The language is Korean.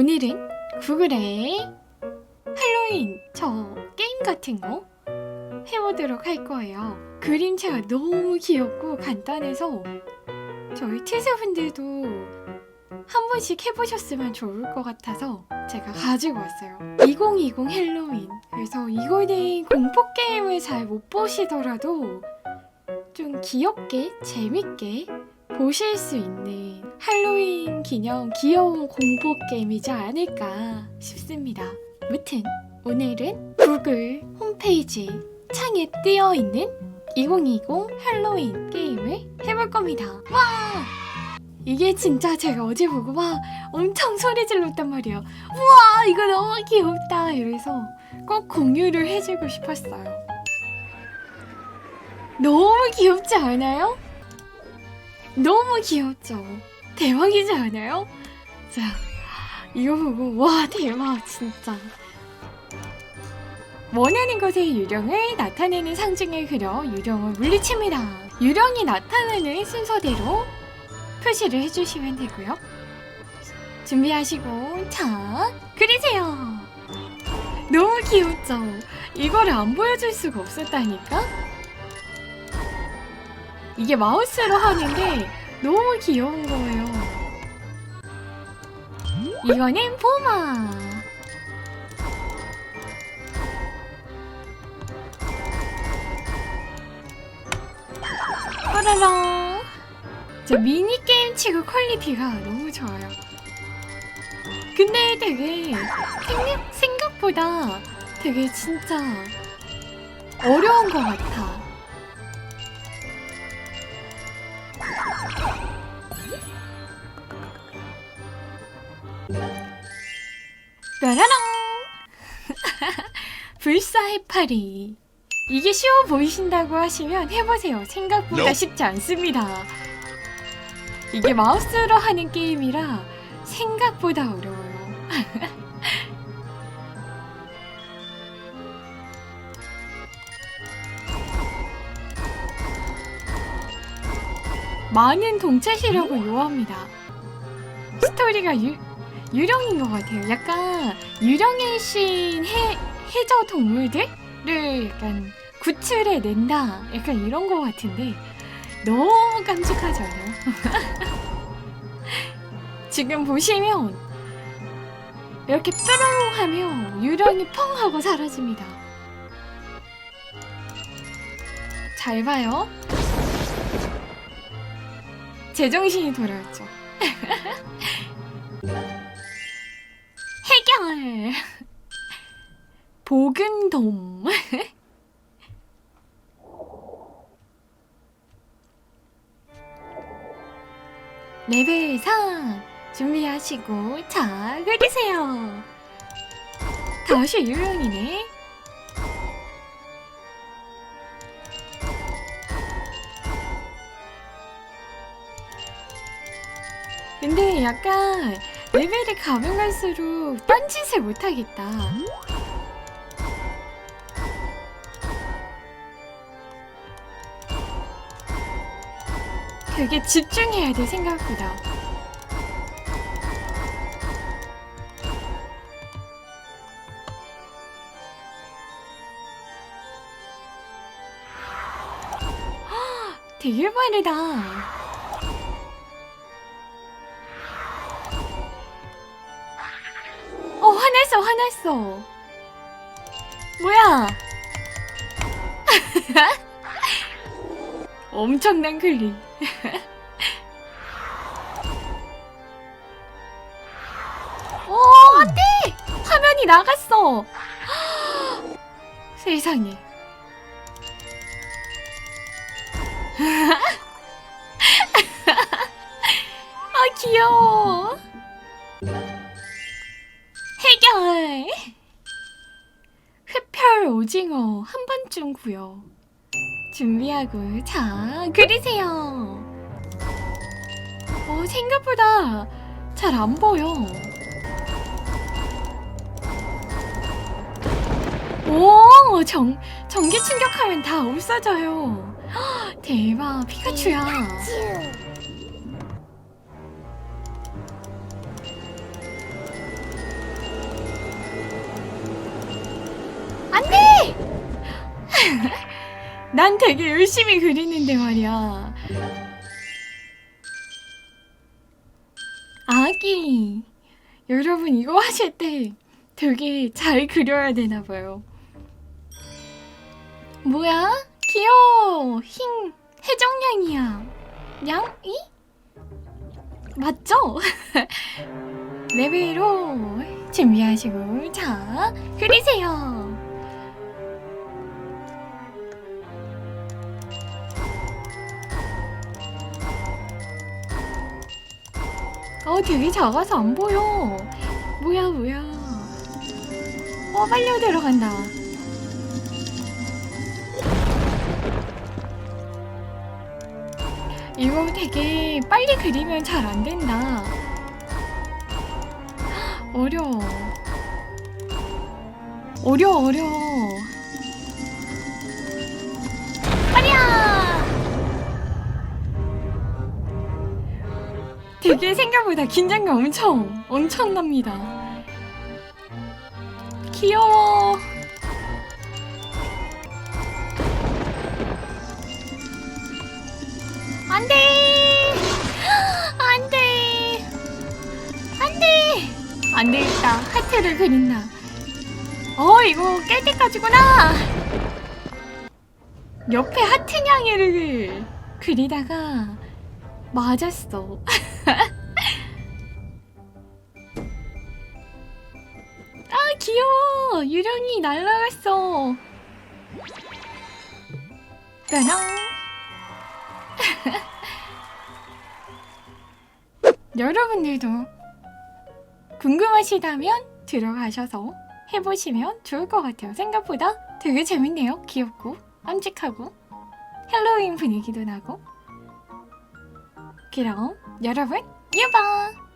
오늘은 구글의 할로윈 저 게임 같은 거 해보도록 할 거예요. 그림체가 너무 귀엽고 간단해서 저희 티스분들도 한 번씩 해보셨으면 좋을 것 같아서 제가 가지고 왔어요. 2020 헬로윈. 그래서 이거는 공포 게임을 잘 못 보시더라도 좀 귀엽게 재밌게 보실 수 있는 할로윈 기념 귀여운 공포 게임이지 않을까 싶습니다. 무튼 오늘은 구글 홈페이지 창에 뜨여 있는 2020 할로윈 게임을 해볼 겁니다. 와! 이게 진짜 제가 어제 보고 막 엄청 소리 질렀단 말이에요. 우와, 이거 너무 귀엽다. 이래서 꼭 공유를 해주고 싶었어요. 너무 귀엽지 않아요? 너무 귀엽죠? 대박이지 않아요? 자, 이거 보고, 와, 대박, 진짜. 원하는 것의 유령을 나타내는 상징을 그려 유령을 물리칩니다. 유령이 나타나는 순서대로 표시를 해주시면 되고요. 준비하시고, 자, 그리세요. 너무 귀엽죠? 이거를 안 보여줄 수가 없었다니까? 이게 마우스로 하는데 너무 귀여운 거예요. 이거는 포마. 빠라랑. 저 미니게임 치고 퀄리티가 너무 좋아요. 근데 되게 생각, 생각보다 되게 진짜 어려운 것 같아. 뾰라랑 불사해파리 이게 쉬워 보이신다고 하시면 해보세요 생각보다. 쉽지 않습니다 이게 마우스로 하는 게임이라 생각보다 어려워요 많은 동체 시력을 요합니다 스토리가 유, 유령인 것 같아요. 약간 유령의 신 해, 해저 동물들을 약간 구출해 낸다. 약간 이런 것 같은데 너무 깜찍하지 않아요? 지금 보시면 이렇게 뾰롱 하면 유령이 펑 하고 사라집니다. 잘 봐요. 제정신이 돌아왔죠. 보근돔 레벨 4 준비하시고 자 그리세요. 다시 유령이네. 근데 약간 레벨이 가면 갈수록 딴짓을 못하겠다. 되게 집중해야 돼, 생각보다. 헉, 되게 빠르다. 어 화냈어 화냈어 뭐야 엄청난 클릭 어 안돼! 화면이 나갔어. 세상에. 아 귀여워. 해결. 흡혈 오징어 한 번쯤 구요 준비하고 자 그리세요. 어 생각보다 잘 안 보여. 오 정, 전기 충격하면 다 없어져요. 대박 피카츄야. 안돼! 난 되게 열심히 그리는데 말이야. 아기 여러분 이거 하실 때 되게 잘 그려야 되나 봐요. 뭐야? 귀여워. 흰 해적냥이야. 냥이? 맞죠? 레벨로 준비하시고 자 그리세요. 어 되게 작아서 안 보여. 뭐야 뭐야. 어 빨려 들어간다. 이거 되게 빨리 그리면 잘 안 된다. 어려워. 어려워, 어려워. 아니야! 되게 생각보다 긴장감 엄청, 엄청납니다. 귀여워. 안 돼! 안 돼! 안 돼! 안 되겠다. 하트를 그린다. 어, 이거 깰 때까지구나! 옆에 하트냥이를 그리다가 맞았어. 유령이 날아갔어. 짜잔! 여러분들도 궁금하시다면 들어가셔서 해보시면 좋을 것 같아요. 생각보다 되게 재밌네요. 귀엽고 깜찍하고 헬로윈 분위기도 나고. 그럼 여러분 유바!